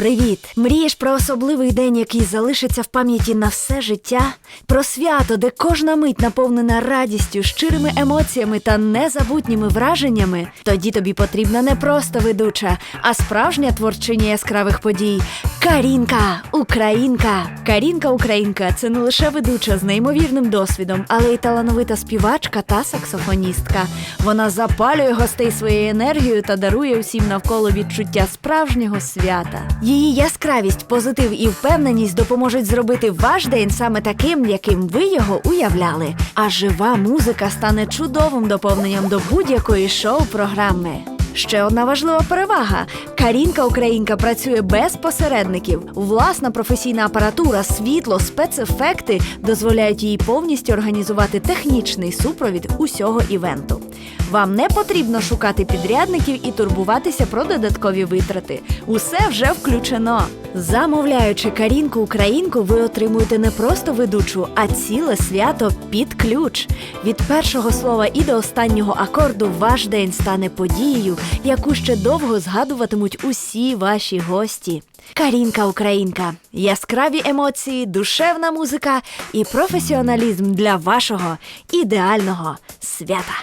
Привіт! Мрієш про особливий день, який залишиться в пам'яті на все життя? Про свято, де кожна мить наповнена радістю, щирими емоціями та незабутніми враженнями? Тоді тобі потрібна не просто ведуча, а справжня творчиня яскравих подій. Карінка, Українка. Карінка Українка це не лише ведуча з неймовірним досвідом, але й талановита співачка та саксофоністка. Вона запалює гостей своєю енергією та дарує усім навколо відчуття справжнього свята. Її яскравість, позитив і впевненість допоможуть зробити ваш день саме таким, яким ви його уявляли. А жива музика стане чудовим доповненням до будь-якої шоу-програми. Ще одна важлива перевага: Карінка Українка працює без посередників. Власна професійна апаратура, світло, спецефекти дозволяють їй повністю організувати технічний супровід усього івенту. Вам не потрібно шукати підрядників і турбуватися про додаткові витрати. Усе вже включено. Замовляючи Карінку Українку, ви отримуєте не просто ведучу, а ціле свято під ключ. Від першого слова і до останнього акорду ваш день стане подією, яку ще довго згадуватимуть усі ваші гості. Карінка Українка, яскраві емоції, душевна музика і професіоналізм для вашого ідеального свята.